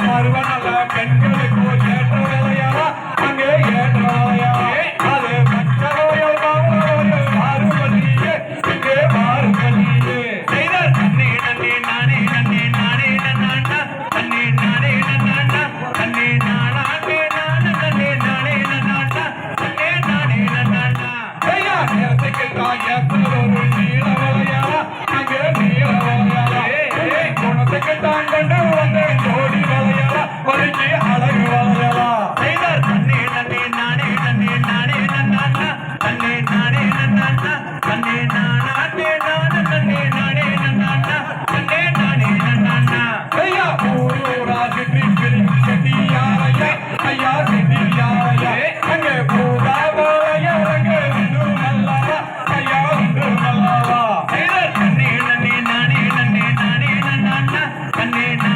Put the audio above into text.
மறுவனல பெண்களுக்கு ஏற்றவர் ಕಣ್ಣೆನ